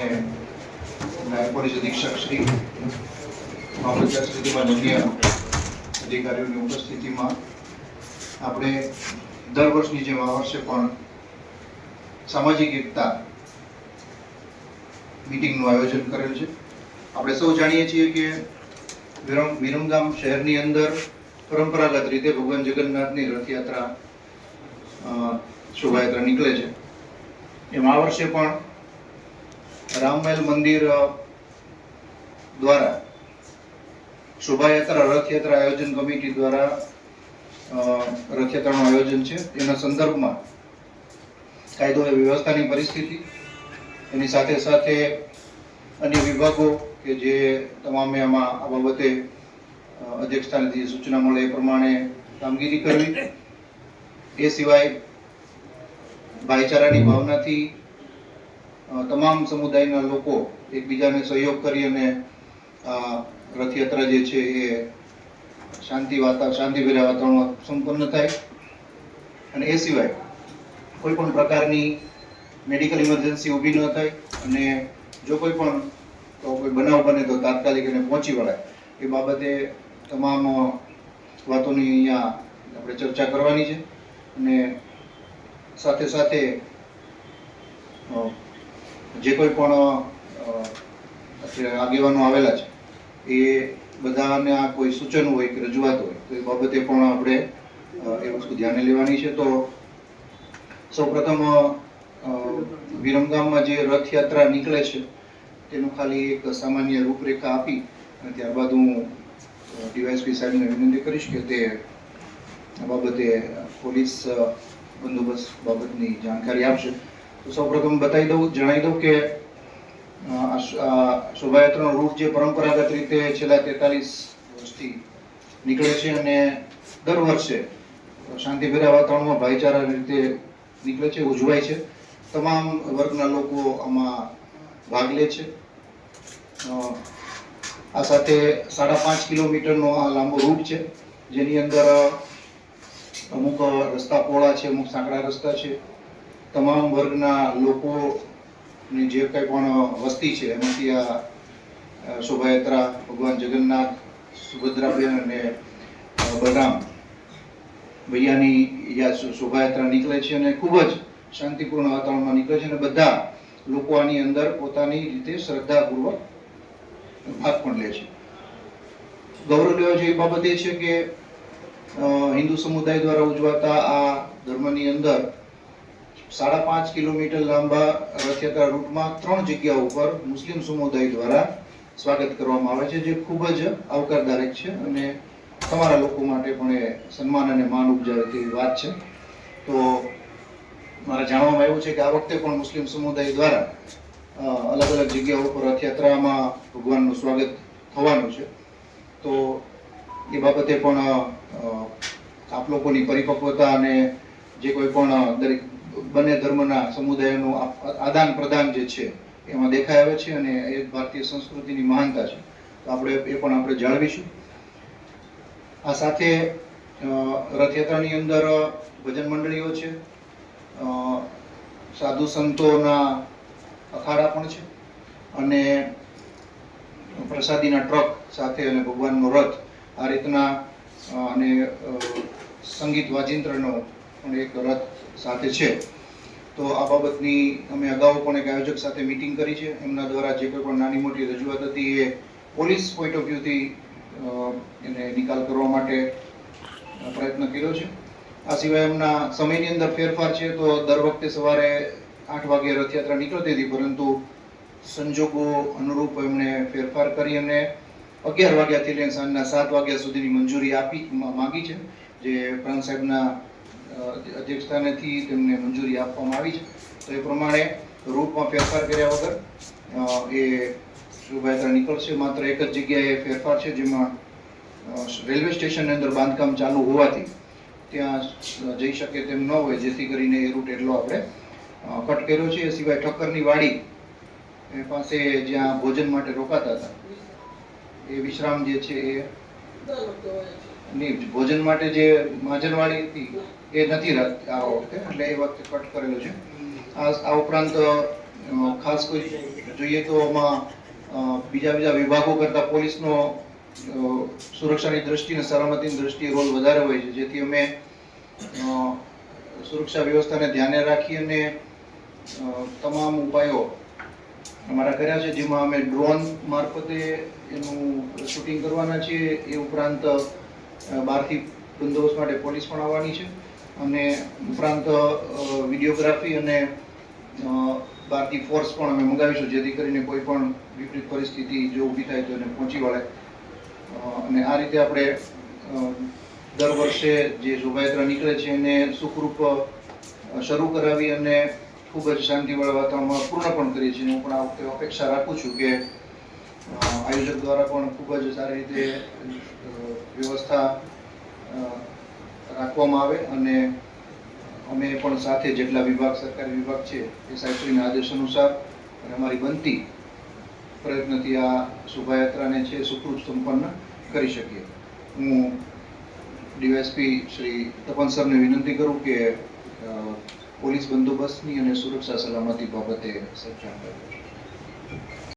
નાયબ પોલીસ શ્રી મામલતદાર અધિકારીઓની ઉપસ્થિતિમાં આપણે દર વર્ષની જેમ આ વર્ષે પણ સામાજિક એકતા મિટિંગનું આયોજન કરેલ છે. આપણે સૌ જાણીએ છીએ કે વિરમ, વિરમગામ શહેરની અંદર પરંપરાગત રીતે ભગવાન જગન્નાથની રથયાત્રા શોભાયાત્રા નીકળે છે. એમ આ વર્ષે પણ રામમહેલ મંદિર દ્વારા શોભાયાત્રા, રથયાત્રા આયોજન કમિટી દ્વારા રથયાત્રાનું આયોજન છે. એના સંદર્ભમાં કાયદો અને વ્યવસ્થાની પરિસ્થિતિ, એની સાથે સાથે અન્ય વિભાગો કે જે તમામે આમાં આ બાબતે અધ્યક્ષતાની સૂચના મળે એ પ્રમાણે કામગીરી કરવી. એ સિવાય ભાઈચારાની ભાવનાથી તમામ સમુદાયના લોકો એકબીજાને સહયોગ કરી અને રથયાત્રા જે છે એ શાંતિ વાતા શાંતિભર્યા વાતાવરણમાં સંપન્ન થાય. અને એ સિવાય કોઈ પણ પ્રકારની મેડિકલ ઇમરજન્સી ઊભી ન થાય અને જો કોઈ પણ કોઈ બનાવ બને તો તાત્કાલિક એને પહોંચી વળાય. એ બાબતે તમામ વાતોની અહીંયા આપણે ચર્ચા કરવાની છે. અને સાથે સાથે જે કોઈ પણ આગેવાનો આવેલા છે, એ બધાને આ કોઈ સૂચનો હોય કે રજૂઆત હોય, તો એ બાબતે પણ આપણે એ વસ્તુ ધ્યાને લેવાની છે. તો સૌપ્રથમ વિરમગામમાં જે રથયાત્રા નીકળે છે, તેનું ખાલી એક સામાન્ય રૂપરેખા આપી અને ત્યારબાદ હું ડીવાયસપી સાહેબને વિનંતી કરીશ કે તે બાબતે પોલીસ બંદોબસ્ત બાબતની જાણકારી આપશે. સૌપ્રથમ બતાવી દઉં, જણાવી દઉં કે શોભાયાત્રાનો રૂટ જે પરંપરાગત રીતે છેલ્લા તેતાલીસ વર્ષથી નીકળે છે અને દર વર્ષે શાંતિભર્યા વાતાવરણમાં ભાઈચારા રીતે નીકળે છે, ઉજવાય છે. તમામ વર્ગના લોકો આમાં ભાગ લે છે. આ સાથે સાડા પાંચ કિલોમીટરનો આ લાંબો રૂટ છે, જેની અંદર અમુક રસ્તા પહોળા છે, અમુક સાંકડા રસ્તા છે. તમામ વર્ગના લોકોની જે કંઈ પણ વસ્તી છે, એમાંથી આ શોભાયાત્રા, ભગવાન જગન્નાથ, સુભદ્રાબેન અને બલરામ ભૈયાની યા શોભાયાત્રા નીકળે છે અને ખૂબ જ શાંતિપૂર્ણ વાતાવરણમાં નીકળે છે અને બધા લોકો આની અંદર પોતાની રીતે શ્રદ્ધાપૂર્વક ભાગ પણ લે છે. ગૌરવ લેવા જેવી બાબત એ છે કે હિન્દુ સમુદાય દ્વારા ઉજવાતા આ ધર્મની અંદર સાડા પાંચ કિલોમીટર લાંબા રથયાત્રા રૂટમાં ત્રણ જગ્યા ઉપર મુસ્લિમ સમુદાય દ્વારા સ્વાગત કરવામાં આવે છે, જે ખૂબ જ આવકારદાયક છે અને તમારા લોકો માટે પણ એ સન્માન અને માન ઉપજાવે તેવી વાત છે. તો મારે જાણવામાં આવ્યું છે કે આ વખતે પણ મુસ્લિમ સમુદાય દ્વારા અલગ અલગ જગ્યાઓ ઉપર રથયાત્રામાં ભગવાનનું સ્વાગત થવાનું છે. તો એ બાબતે પણ આપ લોકોની પરિપક્વતા અને જે કોઈ પણ દરેક બંને ધર્મના સમુદાયોનું આદાન પ્રદાન જે છે, એમાં દેખાઈ આવે છે અને એ ભારતીય સંસ્કૃતિની મહાનતા છે. તો આપણે એ પણ આપણે જાળવીશું. આ સાથે રથયાત્રાની અંદર ભજન મંડળીઓ છે સાધુ સંતોના અખાડા પણ છે અને પ્રસાદીના ટ્રક સાથે અને ભગવાનનો રથ આ રીતના અને સંગીત વાજિંત્રનો પણ એક રથ સાથે છે. તો આ બાબતની અમે અગાઉ પણ એક આયોજક સાથે મિટિંગ કરી છે. એમના દ્વારા જે કોઈ પણ નાની મોટી રજૂઆત હતી એ પોલીસ પોઈન્ટ ઓફ વ્યૂથી એને નિકાલ કરવા માટે પ્રયત્ન કર્યો છે. આ સિવાય એમના સમયની અંદર ફેરફાર છે તો દર વખતે સવારે આઠ વાગે રથયાત્રા નીકળતી હતી, પરંતુ સંજોગો અનુરૂપ એમણે ફેરફાર કરી અને અગિયાર વાગ્યાથી લઈને સાંજના સાત વાગ્યા સુધીની મંજૂરી આપી માગી છે. જે પ્રાંત સાહેબના અ, અધ્યક્ષસ્થાનેથી તેમને મંજૂરી આપવામાં આવી છે. તો એ પ્રમાણે રૂટમાં ફેરફાર કર્યા વગર એ શોભાયાત્રા નીકળશે. માત્ર એક જ જગ્યાએ ફેરફાર છે જેમાં રેલવે સ્ટેશનની અંદર બાંધકામ ચાલુ હોવાથી ત્યાં જઈ શકે તેમ ન હોય જેથી કરીને એ રૂટ એટલો આપણે કટ કર્યો છે. એ સિવાય ઠક્કરની વાડી એ પાસે જ્યાં ભોજન માટે રોકાતા હતા એ વિશ્રામ જે છે એ નહીં ભોજન માટે જે માજનવાડી હતી, એ નથી રાખતી આ વખતે, એટલે એ વખતે કટ કરેલો છે. આ ઉપરાંત ખાસ કોઈ જોઈએ તો આમાં બીજા બીજા વિભાગો કરતાં પોલીસનો સુરક્ષાની દ્રષ્ટિ અને સલામતીની દ્રષ્ટિએ રોલ વધારે હોય છે. જેથી અમે સુરક્ષા વ્યવસ્થાને ધ્યાને રાખી અને તમામ ઉપાયો અમારા કર્યા છે. જેમાં અમે ડ્રોન મારફતે એનું શૂટિંગ કરવાના છીએ. એ ઉપરાંત બહારથી બંદોબસ્ત માટે પોલીસ પણ આવવાની છે. અને ઉપરાંત વિડીયોગ્રાફી અને બહારથી ફોર્સ પણ અમે મંગાવીશું, જેથી કરીને કોઈ પણ વિપરીત પરિસ્થિતિ જો ઊભી થાય તો એને પહોંચી વળે. અને આ રીતે આપણે દર વર્ષે જે શોભાયાત્રા નીકળે છે એને સુખરૂપ શરૂ કરાવી અને ખૂબ જ શાંતિવાળા વાતાવરણમાં પૂર્ણ પણ કરીએ છીએ. હું પણ આ વખતે અપેક્ષા રાખું છું કે આયોજક દ્વારા પણ ખૂબ જ સારી રીતે વ્યવસ્થા રાખવામાં આવે અને અમે પણ સાથે જેટલા વિભાગ, સરકારી વિભાગ છે, એ સાહેબશ્રીના આદેશ અનુસાર અને અમારી બનતી પ્રયત્નથી આ શોભાયાત્રાને છે સુખરૂપ સંપન્ન કરી શકીએ. હું ડીવાયસપી શ્રી તપન સરને વિનંતી કરું કે પોલીસ બંદોબસ્તની અને સુરક્ષા સલામતી બાબતે સજ્જન કરે.